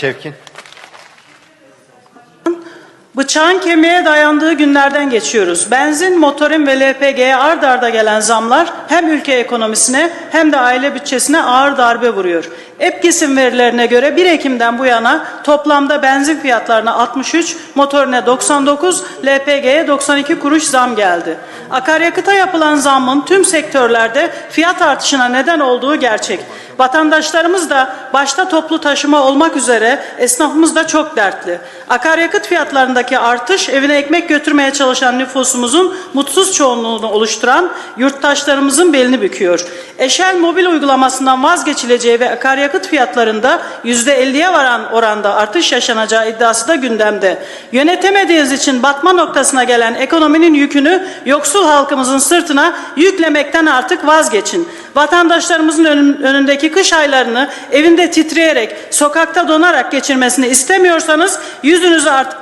Şevkin. Bıçağın kemiğe dayandığı günlerden geçiyoruz. Benzin, motorin ve LPG'ye ard arda gelen zamlar hem ülke ekonomisine hem de aile bütçesine ağır darbe vuruyor. EPKİS'in verilerine göre 1 Ekim'den bu yana toplamda benzin fiyatlarına 63, motorine 99, LPG'ye 92 kuruş zam geldi. Akaryakıta yapılan zammın tüm sektörlerde fiyat artışına neden olduğu gerçek. Vatandaşlarımız da başta toplu taşıma olmak üzere esnafımız da çok dertli. Akaryakıt fiyatlarındaki artış evine ekmek götürmeye çalışan nüfusumuzun mutsuz çoğunluğunu oluşturan yurttaşlarımızın belini büküyor. Eşel mobil uygulamasından vazgeçileceği ve akaryakıt fiyatlarında %50'ye varan oranda artış yaşanacağı iddiası da gündemde. Yönetemediğiniz için batma noktasına gelen ekonominin yükünü yoksul halkımızın sırtına yüklemekten artık vazgeçin. Vatandaşlarımızın önün- önündeki kış aylarını evinde titreyerek, sokakta donarak geçirmesini istemiyorsanız yüzünüzü artık